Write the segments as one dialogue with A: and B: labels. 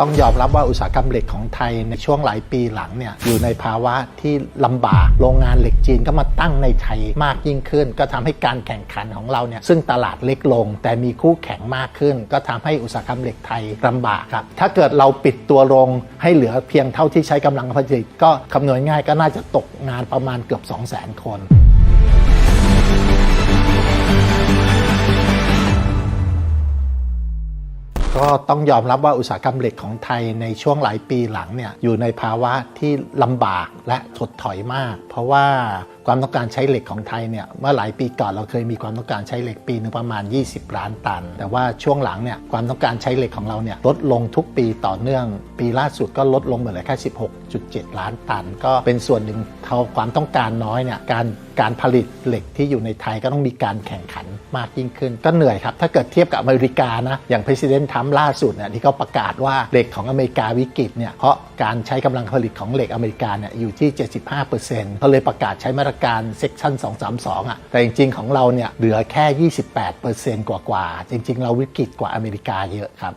A: ต้องยอมรับว่าอุตสาหกรรมเหล็กของไทยในช่วงหลายปีหลังเนี่ยอยู่ในภาวะที่ลำบากโรงงานเหล็กจีนก็มาตั้งในไทยมากยิ่งขึ้น ก็ทำให้การแข่งขันของเราเนี่ยซึ่งตลาดเล็กลง แต่มีคู่แข่งมากขึ้น ก็ทำให้อุตสาหกรรมเหล็กไทยลำบากครับถ้าเกิดเราปิดตัวลงให้เหลือเพียงเท่าที่ใช้กำลังผลิตก็คำนวณง่ายก็น่าจะตกงานประมาณเกือบ 2 0 0 0 0 0 คน ก็ต้องยอมรับว่าอุตสาหกรรมเหล็กของไทยในช่วงหลายปีหลังเนี่ยอยู่ในภาวะที่ลำบากและถดถอยมาก เพราะว่าความต้องการใช้เหล็กของไทยเนี่ยเมื่อหลายปีก่อนเราเคยมีความต้องการใช้เหล็กปีหนึงประมาณ 20 ล้านตัน แต่ว่าช่วงหลังเนี่ยความต้องการใช้เหล็กของเราเนี่ยลดลงทุกปีต่อเนื่อง ปีล่าสุดก็ลดลงเหลือแค่ 16.7 ล้านตัน ก็เป็นส่วนหนึ่งเท่าความต้องการน้อยเนี่ยการการผลิตเหล็กที่อยู่ในไทยก็ต้องมีการแข่งขันมากยิ่งขึ้น ก็เหนื่อยครับ ถ้าเกิดเทียบกับอเมริกานะ อย่างประธานทรัมป์ล่าสุดเนี่ยที่เขาประกาศว่าเหล็กของอเมริกาวิกฤตเนี่ยเพราะการใช้กำลังผลิตของเหล็กอเมริกาเนี่ยอยู่ที่ 75%เขาเลยประกาศใช้มาตรการเซ็กชัน232อะแต่จริง ๆ ของเราเนี่ยเหลือแค่ 28%กว่าๆจริง ๆ เราวิกฤตกว่าอเมริกาเยอะครับ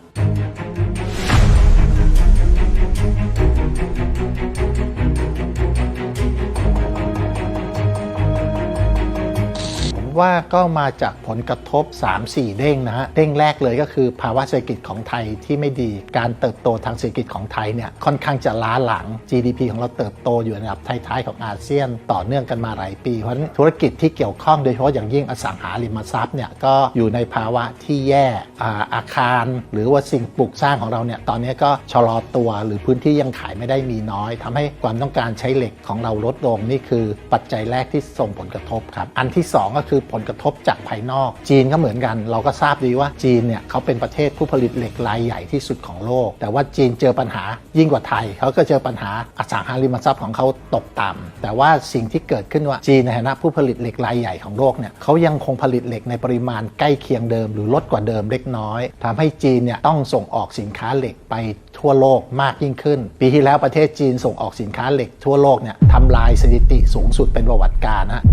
A: ว่าก็มาจากผลกระทบ 3-4 เด้งนะฮะ เด้งแรกเลยก็คือภาวะเศรษฐกิจของไทยที่ไม่ดี การเติบโตทางเศรษฐกิจของไทยเนี่ยค่อนข้างจะล้าหลัง GDP ของเราเติบโตอยู่ในระดับท้ายๆของอาเซียนต่อเนื่องกันมาหลายปี เพราะฉะนั้นธุรกิจที่เกี่ยวข้องโดยเฉพาะอย่างยิ่งอสังหาริมทรัพย์เนี่ยก็อยู่ในภาวะที่แย่อาอาคาร หรือว่าสิ่งปลูกสร้างของเราเนี่ยตอนนี้ก็ชะลอตัวหรือพื้นที่ยังขายไม่ได้มีน้อยทำให้ความต้องการใช้เหล็กของเราลดลงนี่คือปัจจัยแรกที่ส่งผลกระทบครับ อันที่ 2 ก็คือผลกระทบจากภายนอก จีนก็เหมือนกัน เราก็ทราบดีว่าจีนเนี่ยเขาเป็นประเทศผู้ผลิตเหล็กรายใหญ่ที่สุดของโลก แต่ว่าจีนเจอปัญหายิ่งกว่าไทย เขาก็เจอปัญหาอสังหาริมทรัพย์ของเขาตกต่ำแต่ว่าสิ่งที่เกิดขึ้นว่าจีนในฐานะผู้ผลิตเหล็กรายใหญ่ของโลกเนี่ยเขายังคงผลิตเหล็กในปริมาณใกล้เคียงเดิม หรือลดกว่าเดิมเล็กน้อยทำให้จีนเนี่ยต้องส่งออกสินค้าเหล็กไปทั่วโลกมากยิ่งขึ้น ปีที่แล้วประเทศจีนส่งออกสินค้าเหล็กทั่วโลกเนี่ยทำลายสถิติสูงสุดเป็นประวัติการนะ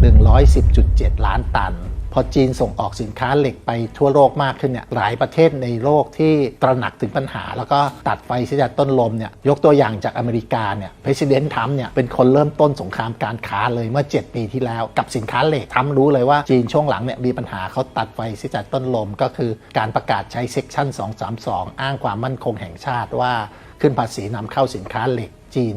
A: 110.7 ล้านตันพอจีนส่งออกสินค้าเหล็กไปทั่วโลกมากขึ้นเนี่ยหลายประเทศในโลกที่ตระหนักถึงปัญหา แล้วก็ตัดไฟเสียจากต้นลมเนี่ยยกตัวอย่างจากอเมริกาเนี่ยประธานทรัมป์เนี่ยเป็นคนเริ่มต้นสงครามการค้าเลยเมื่อ 7 ปีที่แล้วกับสินค้าเหล็กทรัมป์รู้เลยว่าจีนช่วงหลังเนี่ยมีปัญหาเขาตัดไฟเสียจากต้นลมก็คือการประกาศใช้เซ็กชัน232 อ้างความมั่นคงแห่งชาติว่าขึ้นภาษีนำเข้าสินค้าเหล็ก จีน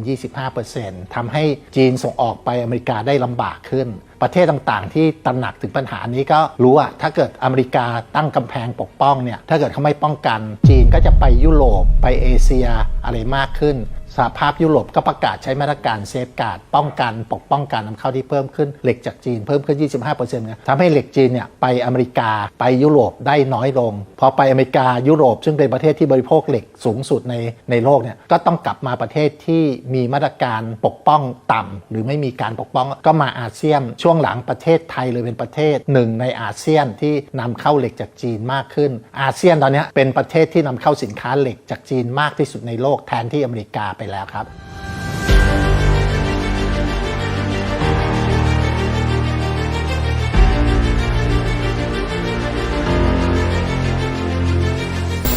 A: 25%ทำให้จีนส่งออกไปอเมริกาได้ลำบากขึ้น ประเทศต่างๆ ที่ตระหนักถึงปัญหานี้ก็รู้ว่าถ้าเกิดอเมริกาตั้งกำแพงปกป้องเนี่ยถ้าเกิดเขาไม่ป้องกัน จีนก็จะไปยุโรปไปเอเชียอะไรมากขึ้น สหภาพยุโรปก็ประกาศใช้มาตรการเซฟการ์ดป้องกันปกป้องการนำเข้าที่เพิ่มขึ้นเหล็กจากจีนเพิ่มขึ้น 25%เนี่ยทำให้เหล็กจีนเนี่ยไปอเมริกาไปยุโรปได้น้อยลง พอไปอเมริกายุโรป ซึ่งเป็นประเทศที่บริโภคเหล็กสูงสุดในในโลกเนี่ยก็ต้องกลับมาประเทศที่มีมาตรการปกป้องต่ำหรือไม่มีการปกป้องก็มาอาเซียนช่วงหลังประเทศไทยเลยเป็นประเทศหนึ่งในอาเซียนที่นำเข้าเหล็กจากจีนมากขึ้น อาเซียนตอนนี้เป็นประเทศที่นำเข้าสินค้าเหล็กจากจีนมากที่สุดในโลกแทนที่อเมริกาไปแล้วครับ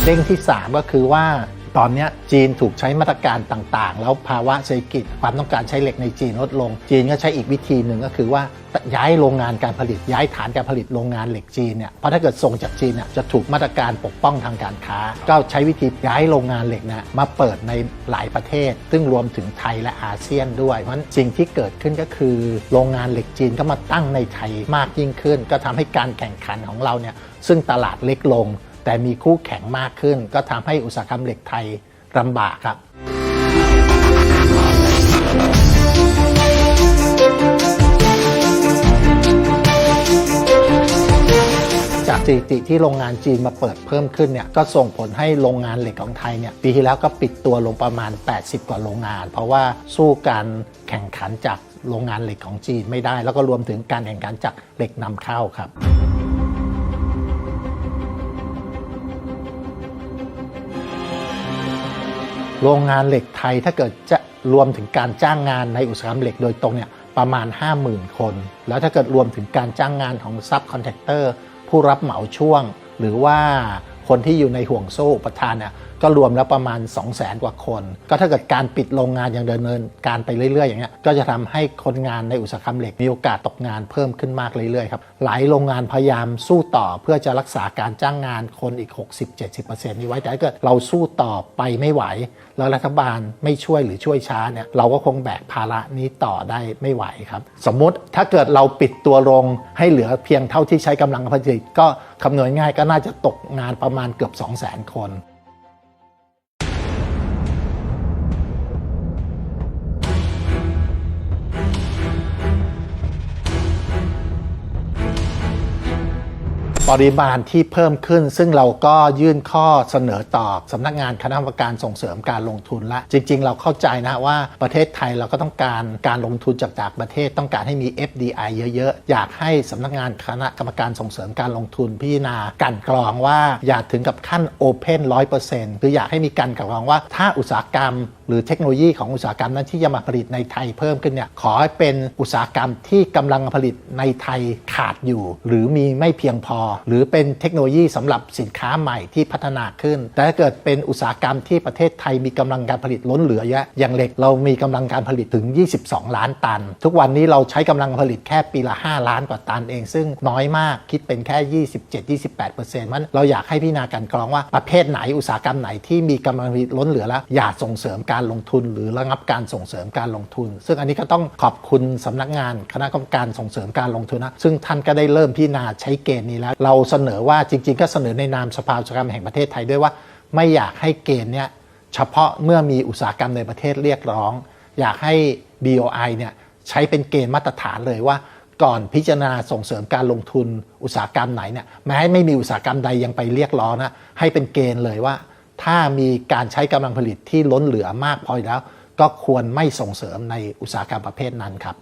A: เร่งที่ 3 ก็คือว่า ตอนนี้จีนถูกใช้มาตรการต่างๆ แล้วภาวะเศรษฐกิจความต้องการใช้เหล็กในจีนลดลง จีนก็ใช้อีกวิธีหนึ่งก็คือว่าย้ายโรงงานการผลิตย้ายฐานการผลิตโรงงานเหล็กจีนเนี่ยเพราะถ้าเกิดส่งจากจีนเนี่ยจะถูกมาตรการปกป้องทางการค้า ก็ใช้วิธีย้ายโรงงานเหล็กนะมาเปิดในหลายประเทศ ซึ่งรวมถึงไทยและอาเซียนด้วยเพราะฉะนั้นสิ่งที่เกิดขึ้นก็คือ โรงงานเหล็กจีนก็มาตั้งในไทยมากยิ่งขึ้น ก็ทำให้การแข่งขันของเราเนี่ยซึ่งตลาดเล็กลง แต่มีคู่แข่งมากขึ้น ก็ทำให้อุตสาหกรรมเหล็กไทยลำบากครับจากสถิติที่โรงงานจีนมาเปิดเพิ่มขึ้นเนี่ยก็ส่งผลให้โรงงานเหล็กของไทยเนี่ยปีที่แล้วก็ปิดตัวลงประมาณ 80 กว่าโรงงาน เพราะว่าสู้การแข่งขันจากโรงงานเหล็กของจีนไม่ได้ แล้วก็รวมถึงการแข่งขันจากเหล็กนำเข้าครับ โรงงานเหล็กไทยถ้าเกิดจะรวมถึงการจ้างงานในอุตสาหกรรมเหล็กโดยตรงเนี่ยประมาณ 50,000 คน แล้วถ้าเกิดรวมถึงการจ้างงานของซับคอนแทคเตอร์ผู้รับเหมาช่วง หรือว่าคนที่อยู่ในห่วงโซ่อุปทานเนี่ยก็รวมแล้วประมาณ 2 0 0แสนกว่าคน ก็ถ้าเกิดการปิดโรงงานอย่างเดินเนินการไปเรื่อยๆ อย่างเงี้ยก็จะทำให้คนงานในอุตสาหกรรมเหล็กมีโอกาสตกงานเพิ่มขึ้นมากเรื่อยๆครับหลายโรงงานพยายามสู้ต่อเพื่อจะรักษาการจ้างงานคนอีก 60-70%นี้ไว้แต่ถ้าเกิดเราสู้ต่อไปไม่ไหว แล้วรัฐบาลไม่ช่วยหรือช่วยช้าเนี่ยเราก็คงแบกภาระนี้ต่อได้ไม่ไหวครับ สมมุติถ้าเกิดเราปิดตัวโรงให้เหลือเพียงเท่าที่ใช้กำลังผลิตก็คำนวณง่ายก็น่าจะตกงานประมาณเกือบ 2 0 0 0 0 0 คน ปริมาณที่เพิ่มขึ้น ซึ่งเราก็ยื่นข้อเสนอต่อสำนักงานคณะกรรมการส่งเสริมการลงทุนละ จริง ๆ เราเข้าใจนะว่าประเทศไทยเราก็ต้องการการลงทุนจากต่างประเทศต้องการให้มี FDI เยอะๆ อยากให้สำนักงานคณะกรรมการส่งเสริมการลงทุนพิจารณากันกรองว่าอย่าถึงกับขั้น Open 100%คืออยากให้มีการกรองว่าถ้าอุตสาหกรรม หรือเทคโนโลยีของอุตสาหกรรมนั้นที่จะมาผลิตในไทยเพิ่มขึ้นเนี่ยขอให้เป็นอุตสาหกรรมที่กำลังผลิตในไทยขาดอยู่ หรือมีไม่เพียงพอ หรือเป็นเทคโนโลยีสำหรับสินค้าใหม่ที่พัฒนาขึ้น แต่ถ้าเกิดเป็นอุตสาหกรรมที่ประเทศไทยมีกำลังการผลิตล้นเหลือเยอะอย่างเหล็กเรามีกำลังการผลิตถึง 22 ล้านตัน ทุกวันนี้เราใช้กำลังผลิตแค่ปีละ 5 ล้านกว่าตันเอง ซึ่งน้อยมากคิดเป็นแค่ 27-28%มันเราอยากให้พิจารณากันกรองว่าประเภทไหนอุตสาหกรรมไหนที่มีกำลังผลิตล้นเหลือแล้วอย่าส่งเสริมการการลงทุน หรือระงับการส่งเสริมการลงทุน ซึ่งอันนี้ก็ต้องขอบคุณสำนักงานคณะกรรมการส่งเสริมการลงทุนนะซึ่งท่านก็ได้เริ่มพิจารณาใช้เกณฑ์นี้แล้ว เราเสนอว่าจริง ๆ ก็เสนอในนามสภาอุตสาหกรรมแห่งประเทศไทยด้วยว่า ไม่อยากให้เกณฑ์เนี้ยเฉพาะเมื่อมีอุตสาหกรรมในประเทศเรียกร้อง อยากให้ BOI เนี่ยใช้เป็นเกณฑ์มาตรฐานเลยว่าก่อนพิจารณาส่งเสริมการลงทุนอุตสาหกรรมไหนเนี่ยแม้ไม่มีอุตสาหกรรมใดยังไปเรียกร้องนะให้เป็นเกณฑ์เลยว่า ถ้ามีการใช้กำลังผลิตที่ล้นเหลือมากพอแล้ว ก็ควรไม่ส่งเสริมในอุตสาหกรรมประเภทนั้นครับ